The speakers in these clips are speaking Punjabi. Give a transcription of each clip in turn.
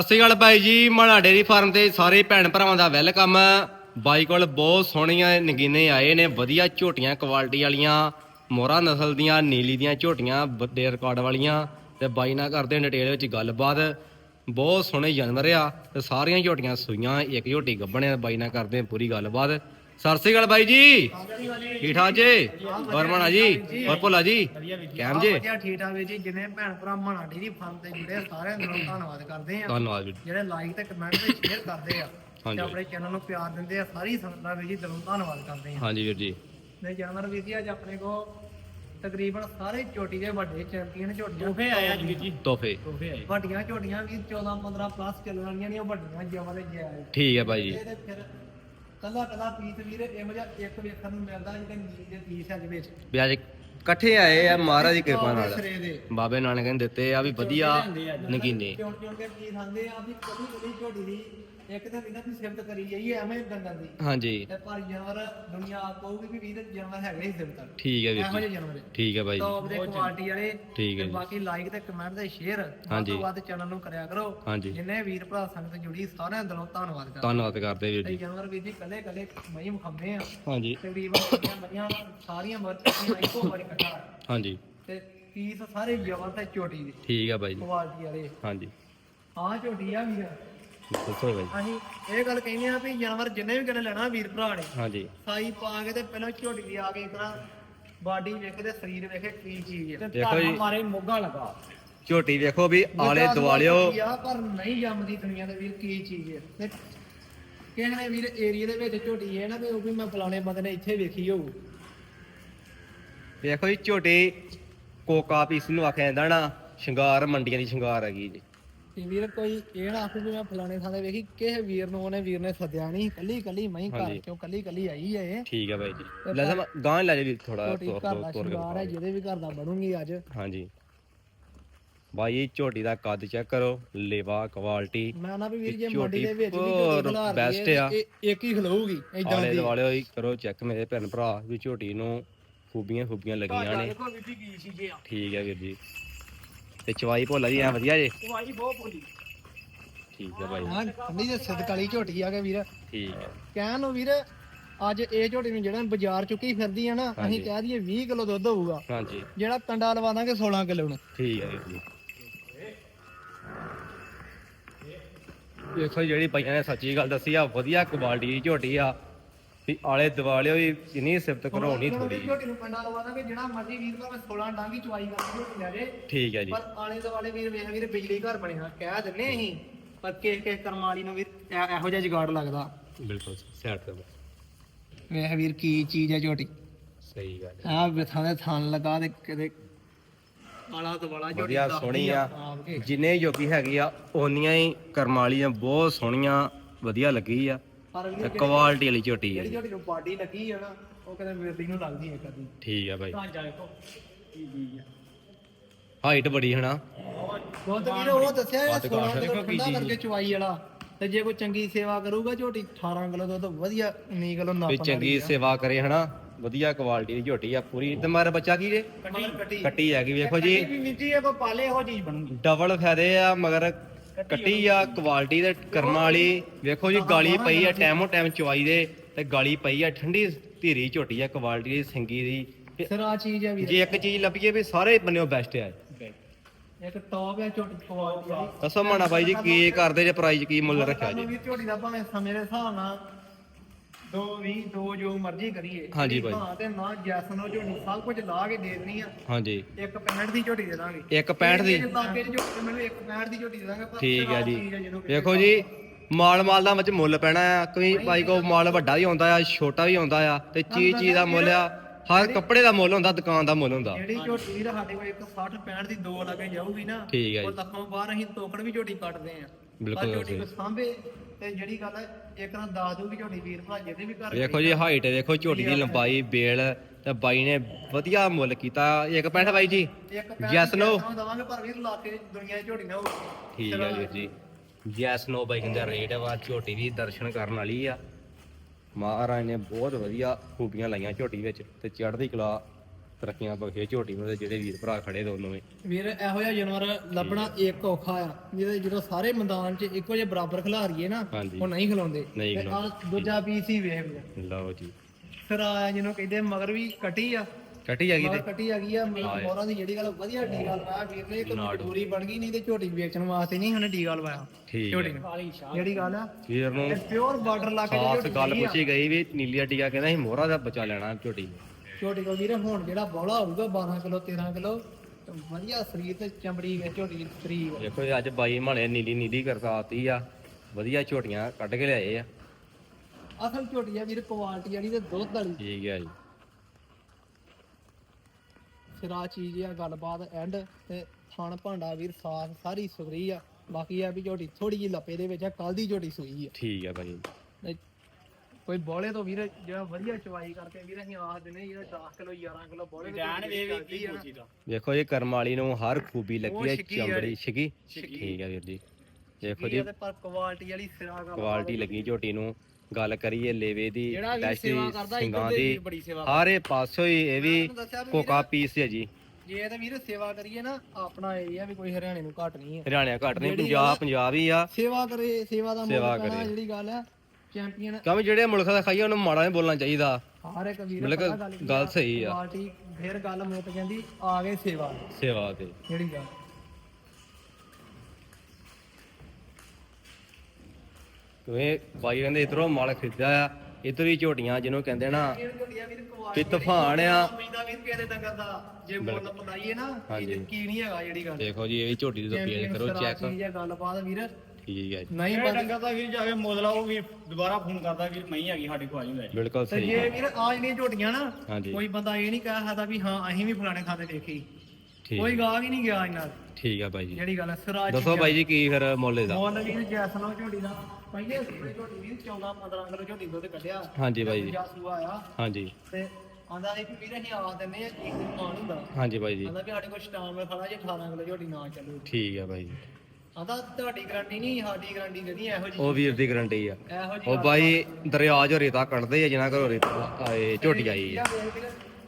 ਸਤਿ ਸ਼੍ਰੀ ਅਕਾਲ ਬਾਈ ਜੀ ਮਾਣਾ ਡੇਰੀ ਫਾਰਮ ਤੇ ਸਾਰੇ ਭੈਣ ਭਰਾਵਾਂ ਦਾ ਵੈਲਕਮ। ਬਾਈ ਕੋਲ ਬਹੁਤ ਸੋਹਣੀਆਂ ਨਗੀਨੇ ਆਏ ਨੇ, ਵਧੀਆ ਝੋਟੀਆਂ ਕੁਆਲਿਟੀ ਵਾਲੀਆਂ ਮੋਰਾ ਨਸਲ ਦੀਆਂ, ਨੀਲੀ ਦੀਆਂ ਝੋਟੀਆਂ, ਵੱਡੇ ਰਿਕਾਰਡ ਵਾਲੀਆਂ ਤੇ ਬਾਈ ਨਾਲ ਕਰਦੇ ਡਿਟੇਲ ਵਿੱਚ ਗੱਲਬਾਤ। ਬਹੁਤ ਸੋਹਣੇ ਜਾਨਵਰ ਆ ਤੇ ਸਾਰੀਆਂ ਝੋਟੀਆਂ ਸੂਈਆਂ, ਇੱਕ ਝੋਟੀ ਗੱਭਣਿਆ ਬਾਈ ਨਾਲ ਕਰਦੇ ਪੂਰੀ ਗੱਲਬਾਤ। ਸਤਿ ਸ਼੍ਰੀ ਅਕਾਲ ਬਾਈ ਜੀ। ਠੀਕ ਠਾਕ ਜੀ? ਹੋਰ ਮਾਣਾ ਜੀ? ਹੋਰ ਭੋਲਾ ਜੀ? ਕੈਮ ਜੀ? ਵਧੀਆ ਠੀਕ ਠਾਕ ਜੀ। ਜਿੰਨੇ ਭੈਣ ਭਰਾ ਮਣਾ ਡੇਰੀ ਫਾਰਮ ਤੇ ਜੁੜੇ ਸਾਰਿਆਂ ਦਾ ਧੰਨਵਾਦ ਕਰਦੇ ਆ ਧੰਨਵਾਦ ਜੀ। ਜਿਹੜੇ ਲਾਈਕ ਤੇ ਕਮੈਂਟ ਤੇ ਸ਼ੇਅਰ ਕਰਦੇ ਆ ਹਾਂਜੀ। ਤੇ ਆਪਣੇ ਚੈਨਲ ਨੂੰ ਪਿਆਰ ਦਿੰਦੇ ਆ ਸਾਰੀ ਸੰਗਤ ਦਾ ਵੀਰ ਜੀ ਦਿਲੋਂ ਧੰਨਵਾਦ ਕਰਦੇ ਆ ਹਾਂਜੀ ਵੀਰ ਜੀ। ਨੇ ਜਾਨਵਰ ਵੀਰ ਜੀ ਅੱਜ ਆਪਣੇ ਕੋ ਤਕਰੀਬਨ ਸਾਰੇ ਝੋਟੀ ਦੇ ਵੱਡੇ ਚੈਂਪੀਅਨ ਝੋਟੀਆਂ ਤੋਹਫੇ ਆਏ ਅੱਜ ਜੀ। ਤੋਹਫੇ। ਤੋਹਫੇ ਆਏ। ਵੱਡੀਆਂ ਝੋਟੀਆਂ ਵੀ 14 15 ਪਲੱਸ ਚੱਲਣ ਵਾਲੀਆਂ ਨੇ ਉਹ ਵੱਡੀਆਂ ਜਮਾਂ ਦੇ ਠੀਕ ਹੈ ਬਾਈ ਜੀ। ਕੱਲਾ ਕੱਲਾ ਪੀਸ ਵੀਰ ਇਹੋ ਜਿਹਾ ਇੱਕ ਵੇਖਣ ਨੂੰ ਮਿਲਦਾ ਜਿਹੜੇ ਨੀਲ ਦੇ ਪੀਸ ਵਿੱਚ। ਵੀ ਅੱਜ ਇਕੱਠੇ ਆਏ ਆ ਮਹਾਰਾਜ ਦੀ ਕਿਰਪਾ ਨਾਲ। ਸਿਰੇ ਦੇ। ਬਾਬੇ ਨਾਨਕ ਨੇ ਦਿੱਤੇ ਆ ਵੀ ਵਧੀਆ ਨਗੀਨੇ। ਕਿਉਂ ਕਿਉਂ ਕਿ ਕੀ ਖਾਂਦੇ ਆ ਵੀ ਕਦੀ ਕਦੀ ਝੋਟੀ ਦੀ ਇੱਕ ਤਾਂ ਇਹਨਾਂ ਦੀ ਸਿਫਤ ਕਰੀ ਜਾਈਏ ਐਵੇਂ ਡੰਗਰ ਦੀ ਹਾਂਜੀ। ਤੇ ਪਰ ਜਾਨਵਰ ਦੁਨੀਆ ਆਪ ਕਹੂਗੀ ਵੀ ਵੀਰ ਜਾਨਵਰ ਹੈਗੇ ਹੀ ਸਿਫਤ ਠੀਕ ਹੈ ਵੀਰ ਜੀ ਜਿਹੇ ਜਾਨਵਰ। ਠੀਕ ਹੈ ਬਾਈ ਜੀ। ਟੌਪ ਦੇ ਕੁਆਲਿਟੀ ਵਾਲੇ ਠੀਕ ਹੈ ਤੇ ਜੀ। ਬਾਕੀ ਲਾਈਕ ਤੇ ਕਮੈਂਟ ਤੇ ਸ਼ੇਅਰ ਵੱਧ ਹਾਂਜੀ। ਤੋਂ ਵੱਧ ਚੈਨਲ ਨੂੰ ਕਰਿਆ ਕਰੋ। ਹਾਂਜੀ। ਜਿੰਨੇ ਵੀਰ ਭਰਾ ਸੰਗਤ ਜੁੜੀ ਸਾਰਿਆਂ ਦਿਲੋਂ ਧੰਨਵਾਦ ਕਰਦਾ ਧੰਨਵਾਦ ਕਰਦੇ ਵੀਰ ਤੇ ਜੀ ਜਾਨਵਰ ਵੀਰ ਜੀ ਕੱਲੇ ਕੱਲੇ ਮਈ ਮੁਖੰਮੇ ਆ ਹਾਂਜੀ। ਤਕਰੀਬਨ ਸਾਰੀਆਂ ਮਈਆਂ ਸਾਰੀਆਂ ਮਰਜ਼ੀਆਂ ਇੱਕੋ ਵਾਰੀ ਇਕੱਠਾ ਹਾਂਜੀ। ਤੇ ਪੀਸ ਸਾਰੇ ਜਵਰ ਤੇ ਝੋਟੀ ਦੇ ਠੀਕ ਹੈ ਬਾਈ ਜੀ। ਕੁਆਲਿਟੀ ਵਾਲੇ। ਹਾਂਜੀ। ਆਹ ਝੋਟੀ ਆ ਵੀਰ। ਦੱਸੋ ਬਾਈ। ਅਸੀਂ ਇਹ ਗੱਲ ਕਹਿੰਦੇ ਆ ਵੀ ਜਾਨਵਰ ਜਿੰਨੇ ਵੀ ਕਿਨੇ ਲੈਣਾ ਵੀਰ ਭਰਾ ਨੇ ਹਾਂਜੀ। ਸਾਈ ਪਾ ਕੇ ਤੇ ਪਹਿਲਾਂ ਝੋਟੀ ਦੀ ਆ ਕੇ ਇਤਨਾ ਬਾਡੀ ਵੇਖੇ ਤੇ ਸਰੀਰ ਵੇਖੇ ਕੀ ਚੀਜ਼ ਆ। ਦੇਖੋ ਜੀ। ਮਾਰੇ ਮੋਗਾ ਲਗਾ। ਝੋਟੀ ਵੇਖੋ ਵੀ ਆਲੇ ਦੁਆਲਿਓ ਆ, ਪਰ ਨਹੀਂ ਜੰਮਦੀ ਦੁਨੀਆ ਦੇ ਵੀਰ ਕੀ ਚੀਜ਼ ਹੈ ਤੇ ਵੀਰ ਏਰੀਆ ਦੇ ਵਿੱਚ ਝੋਟੀ ਹੈ ਨਾ ਵੀ ਉਹ ਵੀ ਮੈਂ ਫਲਾਣੇ ਬੰਦੇ ਨੇ ਇੱਥੇ ਵੇਖੀ ਹੋਊ। ਵੇਖੋ ਜੀ ਝੋਟੀ ਕੋਕਾ ਪੀਸ ਨੂੰ ਆਖਿਆ ਜਾਂਦਾ ਨਾ ਸ਼ਿੰਗਾਰ ਮੰਡੀਆਂ ਦੀ ਸ਼ਿੰਗਾਰ ਹੈਗੀ ਜੀ। ਤੇ ਵੀਰ ਕੋਈ ਇਹ ਨਾ ਆਖੂ ਵੀ ਮੈਂ ਫਲਾਣੇ ਥਾਂ ਤੇ ਵੇਖੀ ਕਿਸੇ ਵੀਰ ਨੂੰ ਉਹਨੇ ਵੀਰ ਨੇ ਸੱਦਿਆ ਨਹੀਂ ਕੱਲੀ ਕੱਲੀ ਮਹੀਂ ਘਰ ਹਾਂਜੀ। ਚੋਂ ਕੱਲੀ ਕੱਲੀ ਆਈ ਹੈ ਇਹ। ਠੀਕ ਹੈ ਬਾਈ ਜੀ। ਲੈ ਜਾ ਗਾਂ ਲੈ ਜਾ ਵੀ ਥੋੜਾ ਤੋਰ ਘਰ ਦਾ ਤੋਰ ਕੇ ਸ਼ਿੰਗਾਰ ਹੈ। ਜਿਹਦੇ ਵੀ ਘਰ ਦਾ ਬਣੂਗੀ ਅੱਜ। ਹਾਂਜੀ। ਬਾਈ ਇਹ ਝੋਟੀ ਦਾ ਕੱਦ ਚੈੱਕ ਕਰੋ ਲੇਵਾ ਕੁਆਲਿਟੀ। ਮੈਂ ਨਾ ਵੀ ਵੀਰ ਜੇ ਝੋਟੀ ਮੰਡੀ ਦੇ ਵਿੱਚ ਵੀ ਬਹੁਤ ਝੋਟੀ ਖਿਲਾਰ best ਆ। ਇੱਕ ਹੀ ਖਲੋਊਗੀ ਇਦਾਂ ਆਲੇ ਦੀ। ਦੁਆਲੇ ਹੀ ਕਰੋ ਚੈੱਕ ਮੇਰੇ ਭੈਣ ਭਰਾ ਵੀ ਝੋਟੀ ਨੂੰ ਖੂਬੀਆਂ ਖੂਬੀਆਂ ਲੱਗੀਆਂ ਨੇ। ਦੇਖੋ ਵੀਰ ਜੀ ਕੀ ਚੀਜ਼ੇ ਆ। ਠੀਕ ਹੈ ਵੀਰ ਜੀ। ਤੇ ਚਵਾਈ ਭੋਲਾ ਜੀ ਐ ਵਧੀਆ ਜੇ। ਦਵਾਈ ਬਹੁਤ ਭੋਲੀ ਠੀਕ ਹੈ ਬਾਈ ਹਾਂ ਠੰਡੀ ਦੇ ਸਿੱਧਕਾਲੀ ਝੋਟੀ ਆ ਕੇ ਵੀਰ। ਠੀਕ ਹੈ ਕਹਿਣ ਨੂੰ ਵੀਰ ਅੱਜ ਇਹ ਝੋਟੀ ਨੂੰ ਜਿਹੜਾ ਬਾਜ਼ਾਰ ਚੁੱਕੀ ਫਿਰਦੀ ਆ ਨਾ। ਅਸੀਂ ਕਹਿ ਦਈਏ 20 ਕਿਲੋ ਦੁੱਧ ਹੋਊਗਾ। ਹਾਂਜੀ। ਜਿਹੜਾ ਕੰਡਾ ਲਵਾ ਦਾਂਗੇ 16 ਕਿਲੋ ਨੂੰ। ਠੀਕ ਹੈ ਵੀਰ ਜੀ। ਦੇਖੋ ਜਿਹੜੀ ਭਾਈਆਂ ਨੇ ਸੱਚੀ ਗੱਲ ਦੱਸੀ ਆ ਵਧੀਆ ਕੁਆਲਿਟੀ ਦੀ ਝੋਟੀ ਆ। ਵੀ ਆਲੇ ਦੁਆਲੇ ਵੀ ਜਿੰਨੀ ਸਿਫਤ ਕਰਾਉਣੀ ਥੋੜੀ ਝੋਟੀ ਨੂੰ ਕੰਡਾ ਲਵਾ ਦਾਂਗੇ ਜਿਹੜਾ ਮਰਜ਼ੀ ਵੀਰ ਭਾਵੇਂ 16 ਡਾਂਗੀ ਚਵਾਈ ਕਰਕੇ ਝੋਟੀ ਲੈ ਜੇ। ਠੀਕ ਹੈ ਜੀ। ਪਰ ਆਲੇ ਵੀਰ ਵੇਖ ਵੀਰ ਬਿਜਲੀ ਘਰ ਬਣਿਆ ਕਹਿ ਦਿੰਨੇ ਅਸੀਂ। ਪਰ ਕਿਸੇ ਕਿਸੇ ਕਰਮ ਵਾਲੀ ਨੂੰ ਵੀਰ ਇਹ- ਇਹੋ ਜਿਹਾ ਜੁਗਾੜ ਲੱਗਦਾ। ਬਿਲਕੁਲ ਸਾਈਡ ਤੇ ਵੇਖ ਵੀਰ ਕੀ ਚੀਜ਼ ਹੈ ਝੋਟੀ। ਸਹੀ ਗੱਲ ਹੈ। ਆ ਬਿਥਾਂ ਦੇ ਥਣ ਲਗਾ ਦੇ ਕਿਤੇ। ਆਲਾ ਦੁਆਲਾ ਝੋਟੀ ਵਧੀਆ ਸੋਹਣੀ ਆ। ਜਿੰਨੇ ਜੋਗੀ ਹੈਗੀ ਆ ਓਨੀਆਂ ਹੀ ਕਰਮ ਵਾਲੀਆਂ ਬਹੁਤ ਸੋਹਣੀਆਂ ਵਧੀਆ ਲੱਗੀ ਆ। ਤੇ ਕੁਆਲਿਟੀ ਵਾਲੀ ਝੋਟੀ ਆ ਜਿਹੜੀ ਜੀ। ਝੋਟੀ ਨੂੰ ਬਾਡੀ ਲੱਗੀ ਆ ਨਾ ਉਹ ਕਿਤੇ ਵਿਰਦੀ ਨੂੰ ਲੱਗਦੀ ਹੈ ਕਦੀ ਠੀਕ ਆ ਬਾਈ। ਢਾਂਚਾ ਦੇਖੋ। ਕੀ ਚੀਜ਼ ਆ ਹਾਈਟ ਬੜੀ ਹਨਾ। ਬਹੁਤ ਵੀਰ ਉਹ ਦੱਸਿਆ ਇਹ ਵੱਧ ਕਾਸ਼ 16 ਦੇਖੋ ਕਿਲੋ ਕੀ ਠੰਡਾ ਚੀਜ਼ ਕਰਕੇ ਚਵਾਈ ਵਾਲਾ। ਤੇ ਜੇ ਕੋਈ ਚੰਗੀ ਸੇਵਾ ਕਰੂਗਾ ਝੋਟੀ 18 ਕਿਲੋ ਦੁੱਧ ਵਧੀਆ 19 ਕਿਲੋ ਨਾਪਣ ਚੰਗੀ ਸੇਵਾ ਕਰੇ ਹਨਾ ਵਧੀਆ ਕੁਆਲਿਟੀ ਦੀ ਝੋਟੀ ਆ ਪੂਰੀ। ਤੇ ਮਾਰੇ ਬੱਚਾ ਕੀ ਜੇ? ਕੱਟੀ। ਹੈਗੀ ਵੇਖੋ ਜੀ। ਵੀ ਵੀਰ ਜੀ ਇਹ ਕੋ ਪਾਲੇ ਇਹੋ ਚੀਜ਼ ਬਣੂਗੀ। ਡਬਲ ਫਾਇਦੇ ਆ ਮਗਰ ਕੱਟੀ ਆ ਕੁਆਲਿਟੀ ਦੇ ਕਰਮ ਵਾਲੀ। ਵੇਖੋ ਜੀ ਗਾਲੀ ਪਈ ਆ ਟਾਈਮੋ ਟਾਈਮ ਚਵਾਈ ਦੇ ਤੇ ਗਾਲੀ ਪਈ ਆ ਠੰਡੀ ਧੀਰੀ ਝੋਟੀ ਆ ਕੁਆਲਿਟੀ ਦੀ ਸਿੰਗੀ ਦੀ। ਸਿਰਾ ਚੀਜ਼ ਹੈ ਵੀਰ ਜੇ ਇੱਕ ਚੀਜ਼ ਲੱਭੀਏ ਵੀ ਸਾਰੇ ਬੰਨਿਓ ਬੈਸਟ ਆ। ਇੱਕ ਟੌਪ ਹੈ ਝੋਟੀ ਕੁਆਲਿਟੀ ਦੱਸੋ ਮਾਣਾ ਬਾਈ ਜੀ ਕੀ ਕਰਦੇ ਜੇ ਪ੍ਰਾਈਜ਼ ਕੀ ਮੁੱਲ ਰੱਖਿਆ ਜੀ? ਵੀ ਝੋਟੀ ਦਾ ਭਾਵੇਂ ਸਮੇਂ ਦੇ ਹਿਸਾਬ ਨਾਲ 2 20 2 ਜੋ ਮਰਜ਼ੀ ਕਰੀਏ। ਹਾਂਜੀ ਬਾਈ। ਹਾਂ ਤੇ ਨਾ ਜੈਸਨੋ ਝੋਟੀ ਸਭ ਕੁਝ ਲਾ ਕੇ ਦੇ ਦੇਣੀ ਆ। ਹਾਂਜੀ। ਇੱਕ 65 ਦੀ ਝੋਟੀ ਦੇ ਦਾਂਗੇ। ਇੱਕ 65 ਦੀ। ਜਿੱਦਾਂ ਕਿ ਝੋਟੀ ਮੈਨੂੰ ਇੱਕ 65 ਦੀ ਝੋਟੀ ਦੇ ਦਾਂਗੇ ਪਰ ਠੀਕ ਹੈ ਜੀ। ਚੀਜ਼ ਜਦੋਂ ਵੇਖੋ ਜੀ ਮਾਲ ਮਾਲ ਦਾ ਵਿੱਚ ਮੁੱਲ ਪੈਣਾ ਆ। ਕੋਈ ਭਾਈ ਕੋ ਮਾਲ ਵੱਡਾ ਵੀ ਆਉਂਦਾ ਆ ਛੋਟਾ ਵੀ ਆਉਂਦਾ ਆ ਤੇ ਚੀਜ਼ ਚੀਜ਼ ਦਾ ਮੁੱਲ ਆ। ਹਰ ਕੱਪੜੇ ਦਾ ਮੁੱਲ ਹੁੰਦਾ ਦੁਕਾਨ ਦਾ ਮੁੱਲ ਹੁੰਦਾ। ਜਿਹੜੀ ਝੋਟੀ ਵੀਰ ਸਾਡੇ ਕੋਲ ਇੱਕ 60 65 ਦੀ ਦੋ ਲੱਗੇ ਜਾਊਗੀ ਨਾ ਠੀਕ ਹੈ ਉਹ ਲੱਖੋਂ ਬਾਹਰ ਅਸੀਂ ਤੋਕੜ ਵੀ ਝੋਟੀ ਕੱਟਦੇ ਆ। ਬਿਲਕੁਲ ਪਰ ਝੋਟੀ ਸਾਂਭੇ। ਤੇ ਜਿਹੜੀ ਗੱਲ ਹੈ ਇੱਕ ਨਾਲ ਦੱਸ ਦੂਗੀ ਝੋਟੀ ਵੀਰ ਭਰਾ ਜਿਹਦੇ ਵੀ ਘਰ ਵੇਖੋ ਜੀ ਹਾਈਟ ਦੇਖੋ ਝੋਟੀ ਦੀ ਲੰਬਾਈ ਬੇਲ ਤੇ ਬਾਈ ਨੇ ਵਧੀਆ ਮੁੱਲ ਕੀਤਾ। ਇੱਕ ਪੈਂਠ ਬਾਈ ਜੀ। ਇੱਕ no? ਦਵਾਂਗੇ ਪਰ ਵੀਰ ਲਾਤੇ ਦੁਨੀਆ 'ਚ ਝੋਟੀ ਨਾ ਹੋਊ ਠੀਕ ਹੈ ਵੀਰ ਜੀ। ਯੈਸ ਨੋ ਬਾਈ ਕਹਿੰਦਾ ਰੇਟ ਵਾ ਝੋਟੀ ਦੀ ਦਰਸ਼ਨ ਕਰਨ ਵਾਲੀ ਆ। ਮਹਾਰਾਜ ਨੇ ਬਹੁਤ ਵਧੀਆ ਖੂਬੀਆਂ ਲਾਈਆਂ ਝੋਟੀ ਵਿੱਚ ਤੇ ਚੜ੍ਹਦੀ ਕਲਾ ਤਰੱਕੀਆਂ ਬਖਸ਼ੇ ਝੋਟੀ ਨੂੰ ਤੇ ਜਿਹੜੇ ਵੀਰ ਭਰਾ ਖੜੇ ਦੋਨੋਂ ਵੀਰ ਇਹੋ ਜਿਹਾ ਜਾਨਵਰ ਲੱਭਣਾ ਇੱਕ ਔਖਾ ਆ ਜਿਹਦੇ ਜਦੋਂ ਸਾਰੇ ਮੈਦਾਨ 'ਚ ਇੱਕੋ ਜਿਹੇ ਬਰਾਬਰ ਖਿਲਾਰੀਏ ਨਾ। ਉਹ ਨਹੀਂ ਖਿਲਾਉਂਦੇ। ਤੇ ਆਹ ਦੂਜਾ ਪੀਸ ਹੀ ਵੇਖ ਲਓ। ਜੀ। ਫਿਰ ਆਇਆ ਜਿਹਨੂੰ ਕਹਿੰਦੇ ਮਗਰ ਵੀ ਕੱਟੀ ਆ। ਕੱਟੀ ਆ ਗਈ ਤੇ? ਕੱਟੀ ਆ ਗਈ ਆ ਮੋਰਾਂ ਦੀ ਜਿਹੜੀ ਗੱਲ ਵਧੀਆ ਟੀਕਾ ਲਵਾਇਆ ਵੀਰ ਨੇ ਇੱਕ ਮਜਬੂਰੀ ਬਣ ਗਈ ਨਹੀਂ ਤੇ ਝੋਟੀ ਵੇਚਣ ਵਾਸਤੇ ਨਹੀਂ ਉਹਨੇ ਟੀਕਾ ਲਵਾਇਆ ਝੋਟੀ ਜਿਹੜੀ ਗੱਲ ਆ ਵੀਰ ਨੂੰ ਪਿਓਰ ਬਾਰਡਰ ਲਾ ਕੇ ਗੱਲ ਆ। ਪੁੱਛੀ ਗਈ ਵੀ ਨੀਲੀਆ ਟੀਕਾ ਕਹਿੰਦਾ ਸੀ ਮੋਹਰਾ ਦਾ ਬੱਚਾ ਲੈਣਾ ਝੋਟੀ ਨੂੰ। ਝੋਟੀ ਕੋ ਵੀਰੇ ਹੁਣ ਜਿਹੜਾ ਬੌਲਾ ਹੋਊਗਾ 12 ਕਿਲੋ 13 ਕਿਲੋ ਵਧੀਆ ਸਰੀਰ ਤੇ ਚਮੜੀ ਵਿੱਚ ਝੋਟੀ ਸਰੀਰ। ਦੇਖੋ ਜੀ ਅੱਜ ਬਾਈ ਮਾਣੇ ਨੀਲੀ ਨੀਲੀ ਕਰਤਾਤੀ ਆ ਵਧੀਆ ਝੋਟੀਆਂ ਕੱਢ ਕੇ ਲਿਆਏ ਆ। ਅਸਲ ਝੋਟੀ ਆ ਵੀਰ ਕੁਆਲਿਟੀ ਜਿਹੜੀ ਤੇ ਦੁੱਧ ਵਾਲੀ। ਠੀਕ ਹੈ ਜੀ। ਸਿਰਾ ਚੀਜ਼ ਆ ਗੱਲਬਾਤ ਐਂਡ ਤੇ ਥਣ ਭਾਂਡਾ ਵੀਰ ਸਾਫ਼ ਸਾਰੀ ਸੁਗਰੀ ਆ। ਬਾਕੀ ਆ ਵੀ ਝੋਟੀ ਥੋੜੀ ਜਿਹੀ ਲੱਪੇ ਦੇ ਵਿੱਚ ਆ ਕੱਲ ਦੀ ਝੋਟੀ ਸੂਈ ਆ। ਠੀਕ ਹੈ ਭਾਈ ਕੋਈ ਬੋਲੇ ਤੋਂ ਵੀਰ ਜਿਹੜਾ ਵਧੀਆ ਚਵਾਈ ਕਰਕੇ ਵੀਰ ਅਸੀਂ ਆਖ ਦਿੰਦੇ ਜਿਹੜਾ 10 ਕਿਲੋ 11 ਕਿਲੋ ਬੋਲੇ ਜਾਨ ਵੇ ਵੀ ਕੀ ਪੁੱਛੀ ਦਾ ਦੇਖੋ ਜੀ ਕਰਮ ਵਾਲੀ ਨੂੰ ਹਰ ਖੂਬੀ ਲੱਗੀ ਹੈ ਚਮੜੀ ਛਿਕੀ। ਠੀਕ ਹੈ ਵੀਰ ਜੀ। ਦੇਖੋ ਜੀ ਪਰ ਕੁਆਲਿਟੀ ਵਾਲੀ ਸਿਰਾ ਕੁਆਲਿਟੀ ਲੱਗੀ ਝੋਟੀ ਨੂੰ। ਗੱਲ ਕਰੀਏ ਲੇਵੇ ਦੀ ਟੈਸਟ ਸੇਵਾ ਦੀ ਕਰਦਾ ਸਿੰਘਾਂ ਦੇ ਹਾਰੇ ਪਾਸੋਂ ਹੀ ਇਹ ਵੀ ਕੋਕਾ ਪੀਸ ਹੈ ਜੀ। ਜੇ ਤੇ ਵੀਰ ਸੇਵਾ ਕਰੀਏ ਨਾ ਆਪਣਾ ਏਰੀਆ ਵੀ ਕੋਈ ਹਰਿਆਣੇ ਨੂੰ ਘੱਟ ਨਹੀਂ ਹੈ ਹਰਿਆਣਾ ਘੱਟ ਨਹੀਂ ਪੰਜਾਬ ਪੰਜਾਬ ਹੀ ਆ। ਸੇਵਾ ਕਰੇ ਸੇਵਾ ਦਾ ਮੁੱਲ। ਜਿਹੜੀ ਗੱਲ ਹੈ ਚੈਂਪੀਅਨ ਕਿਉਂਕਿ ਜਿਹੜੇ ਮੁਲਕ ਦਾ ਖਾਈਏ ਉਹਨੂੰ ਮਾੜਾ ਨਹੀਂ ਬੋਲਣਾ ਚਾਹੀਦਾ। ਹਰ ਇੱਕ ਵੀਰ ਮਤਲਬ ਕਿ ਪਤਾ ਕੀ ਗੱਲ ਸਹੀ ਆ। ਕੁਆਲਿਟੀ ਫਿਰ ਗੱਲ ਮੁੱਕ ਜਾਂਦੀ ਆ ਗਏ ਸੇਵਾ। ਸੇਵਾ ਤੇ। ਜਿਹੜੀ ਗੱਲ? ਕਿਉਂਕਿ ਬਾਈ ਕਹਿੰਦੇ ਇਧਰੋਂ ਮਾਲ ਖਰੀਦਿਆ ਆ ਇਧਰ ਹੀ ਝੋਟੀਆਂ ਜਿਹਨੂੰ ਕਹਿੰਦੇ ਨਾ ਵੀ ਤੂਫਾਨ ਆ। ਪੈਂਦਾ ਵੀਰ ਕਿਹਦੇ ਡੰਗਰ ਦਾ ਜੇ ਮੁੱਲ ਪਤਾਈਏ ਨਾ ਹਾਂਜੀ। ਇਹ ਕੀ ਨਹੀਂ ਹੈਗਾ ਜਿਹੜੀ ਗੱਲ। ਦੇਖੋ ਜੀ ਇਹ ਵੀ ਝੋਟੀ ਦੀ ਦੁੱਪੀ ਕਰੋ ਚੈੱਕ ਗੱਲਬਾਤ ਵੀਰ ਠੀਕ ਹੈ ਜੀ। ਨਹੀਂ ਇਹ ਬੰਦ ਡੰਗਰ ਦਾ ਵੀਰ ਜਾਵੇ ਮੁੱਲ ਲਾਓ ਵੀ ਦੁਬਾਰਾ ਫੋਨ ਕਰਦਾ ਵੀਰ ਮੈਂ ਹੈਗੀ ਸਾਡੇ ਕੋਲ ਆਈ ਲੈ ਜਾਓ। ਬਿਲਕੁਲ ਤੇ ਸਹੀ ਜੇ ਵੀਰ ਆ ਜਿਹੜੀਆਂ ਝੋਟੀਆਂ ਨਾ ਹਾਂਜੀ। ਕੋਈ ਬੰਦਾ ਇਹ ਨਹੀਂ ਕਹਿ ਸਕਦਾ ਵੀ ਹਾਂ ਅਸੀਂ ਵੀ ਫਲਾਣੇ ਥਾਂ ਤੇ ਦੇਖੀ। ਠੀਕ। ਕੋਈ ਗਾਹ ਵੀ ਨਹੀਂ ਗਿਆ ਇਹਨਾਂ ਠੀਕ ਹੈ ਬਾਈ ਜੀ। ਜਿਹੜੀ ਗੱਲ ਹੈ ਸਿਰਾ ਦੱਸੋ ਬਾਈ ਜੀ ਕੀ ਫਿਰ ਮੁੱਲ ਇਹਦਾ? ਮੁੱਲ ਵੀਰ ਜੈਸਨੋ ਝੋਟੀ ਦਾ। ਪਹਿਲੇ ਸੂਏ ਝੋਟੀ ਵੀਰ 14 15 ਕਿਲੋ ਝੋਟੀ ਦੁੱਧ ਕੱਢਿਆ। ਹਾਂਜੀ ਬਾਈ ਜੀ। ਦੂਜਾ ਸੂਆ ਆ। ਹਾਂਜੀ। ਤੇ ਆਂਦਾ ਸੀ ਕਿ ਵੀਰ ਅਸੀਂ ਆ ਦਿੰਨੇ ਆ ਇੱਕ ਮਾਨ ਹੁੰਦਾ। ਹਾਂਜੀ ਬਾਈ ਜੀ। ਆਂਦਾ ਵੀ ਸਾਡੇ ਕੋਲ ਸਟਾਮ ਖੜਾ ਜੇ 18 ਕਿਲੋ ਝੋਟੀ ਨਾ ਚੱਲੂ। ਠੀਕ ਹੈ ਬਾਈ ਜੀ। ਆਂਦਾ ਤੁਹਾਡੀ ਗਾਰੰਟੀ ਨਹੀਂ ਸਾਡੀ ਗਾਰੰਟੀ ਨਹੀਂ ਇਹੋ ਜੀ ਉਹ ਵੀਰ ਦੀ ਗਰੰਟੀ ਆ। ਇਹੋ ਜੀ ਉਹ ਬਾਈ ਦਰਿਆ ਚੋਂ ਰੇਤਾ ਕੱਢਦੇ ਆ ਜਿਨ੍ਹਾਂ ਘਰੋਂ ਰੇਤਾ ਆਏ ਝੋਟੀ ਆਈ ਆ।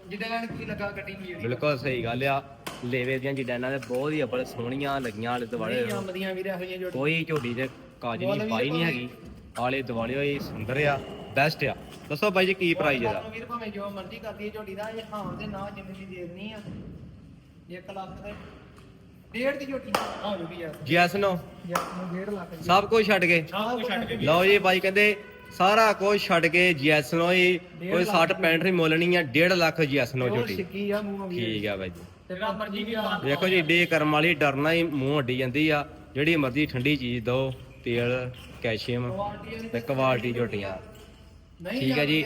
ਜਿੱਦਾਂ ਕੀ ਲੱਗਾ ਗੱਡੀ ਨਹੀਂ ਜਿਹੜੀ। ਬਿਲਕੁਲ ਸਹੀ ਗੱਲ ਆ। ਲੇਵੇ ਦੀਆਂ ਜਿੱਦਾਂ ਦੇ ਬਹੁਤ ਹੀ ਬੜੇ ਸੋਹਣੀਆਂ ਲੱਗੀਆਂ ਆਲੇ ਦੁਆਲੇ। ਵੀਰ ਇਹੋ ਜਿਹੀਆਂ ਕੋਈ ਝੋਟੀ ਦੇ ਕਾਜ ਨਹੀਂ ਪਾਈ ਨਹੀਂ ਹੈਗੀ। ਆਲੇ ਦੁਆਲੇ ਹੋਈ ਸੁੰਦਰ ਆ ਬੈਸਟ ਆ। ਦੱਸੋ ਬਾਈ ਜੀ ਕੀ ਪ੍ਰਾਈਸ ਇਹਦਾ? ਵੀਰ ਭਾਵੇਂ ਜੋ ਮਰਜ਼ੀ ਕਰਦੀ ਹੈ ਝੋਟੀ ਦਾ ਇਹ ਹਾਂ ਦੇ ਨਾ ਜਿੰਨੇ ਦੇਣੀ ਆ। 1 ਲੱਖ ਦੇ ਡੇਢ ਦੀ ਝੋਟੀ ਹਾਂ ਵੀ ਯਾਰ। ਯੈਸ ਨੋ ਯਾਰ ਨੂੰ 1.5 ਲੱਖ ਦੀ। ਸਭ ਕੁਝ ਛੱਡ ਕੇ। ਸਭ ਕੁਝ ਛੱਡ ਕੇ। ਲਓ ਜੀ ਬਾਈ ਕਹਿੰਦੇ ਸਾਰਾ ਕੁਝ ਛੱਡ ਕੇ ਯੈਸ ਨੋ ਹੀ ਕੋਈ 60 65 ਦੀ। ਮੁੱਲ ਨਹੀਂ ਆ 1.5 ਲੱਖ ਯੈਸ ਨੋ ਝੋਟੀ। ਸਿੱਕੀ ਆ ਮੂੰਹ ਵੀਰ ਠੀਕ ਆ ਬਾਈ ਜੀ। ਤੇ ਜਿਹੜਾ ਮਰਜ਼ੀ ਵੀ ਆ। ਦੇਖੋ ਜੀ ਡੇ ਕਰਮ ਵਾਲੀ ਡਰਨਾ ਹੀ ਮੂੰਹ ਅੱਡੀ ਜਾਂਦੀ ਆ। ਜਿਹੜੀ ਮਰਜ਼ੀ ਠੰਡੀ ਚੀਜ਼ ਦੋ ਤੇਲ ਕੈਲਸ਼ੀਅਮ ਤੇ ਕੁਆਲਿਟੀ ਝੋਟੀਆਂ। ਠੀਕ ਹੈ ਜੀ।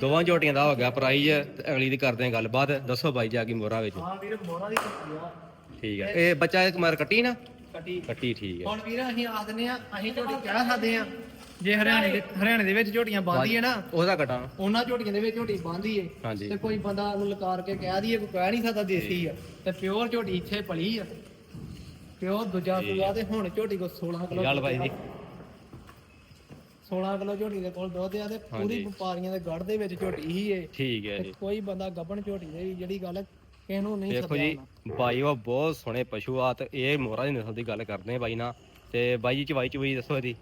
ਦੋਵਾਂ ਝੋਟੀਆਂ ਦਾ ਹੋ ਗਿਆ ਪ੍ਰਾਈਜ਼ ਅਗਲੀ ਦੀ ਕਰਦੇ ਹਾਂ ਗੱਲਬਾਤ। ਦੱਸੋ ਬਾਈ ਜਾ ਕੇ ਮੋਰਾ ਵਿੱਚ। ਹਾਂ ਵੀਰ ਮੋਹਰਾਂ ਦੀ ਝੋਟੀ ਆ। ਠੀਕ ਹੈ ਇਹ ਬੱਚਾ ਇੱਕ ਮਾਰ ਕੱਟੀ ਨਾ। ਕੱਟੀ। ਕੱਟੀ ਠੀਕ ਹੈ ਹੁਣ ਵੀਰ ਅਸੀਂ ਆਖ ਦਿੰਦੇ ਆ ਅਸੀਂ ਝੋਟੀ ਕਹਿ ਸਕਦੇ ਆ? ਜੇ ਹਰਿਆਣੇ ਦੇ ਹਰਿਆਣੇ ਦੇ ਵਿੱਚ ਝੋਟੀਆਂ ਬੰਦੀ ਹੈ ਨਾ ਉਹਦਾ ਕਟਾ। ਉਹਨਾਂ ਝੋਟੀਆਂ ਦੇ ਵਿੱਚ ਝੋਟੀ ਬੰਦੀ ਹਾਂਜੀ। ਤੇ ਕੋਈ ਬੰਦਾ ਨੂੰ ਲਕਾਰ ਕੇ ਕਹਿ ਦਈਏ ਕੋਈ ਕਹਿ ਨਹੀਂ ਸਕਦਾ ਦੇਸੀ ਆ। ਤੇ ਪਿਓਰ ਝੋਟੀ ਇੱਥੇ ਪਲੀ ਆ। ਪਿਓਰ ਦੂਜਾ ਸੂਆ ਤੇ ਹੁਣ ਝੋਟੀ ਕੋ 16 ਕਿਲੋ ਗੱਲ ਬਾਈ ਜੀ। 16 ਕਿਲੋ ਝੋਟੀ ਦੇ ਕੋਲ ਦੁੱਧ ਆ ਤੇ ਪੂਰੀ। ਵਪਾਰੀਆਂ ਦੇ ਗੜ ਦੇ ਵਿੱਚ ਝੋਟੀ ਹੀ ਏ। ਠੀਕ ਹੈ ਜੀ। ਕੋਈ ਬੰਦਾ ਗੱਬਣ ਝੋਟੀ ਦੇ ਜਿਹੜੀ ਗੱਲ ਕਿਸੇ ਨੂੰ ਨਹੀਂ ਦੇਖੋ ਜੀ ਬਾਈ ਉਹ ਬਹੁਤ ਸੋਹਣੇ ਪਸ਼ੂ ਆ ਤੇ ਇਹ ਮੋਰਾ ਦੀ ਨਸਲ ਦੀ ਗੱਲ ਕਰਦੇ ਆ ਬਾਈ ਨਾਲ। ਤੇ ਬਾਈ ਜੀ ਚਵਾਈ ਚਵਾਈ ਦੱਸੋ ਇਹਦੀ।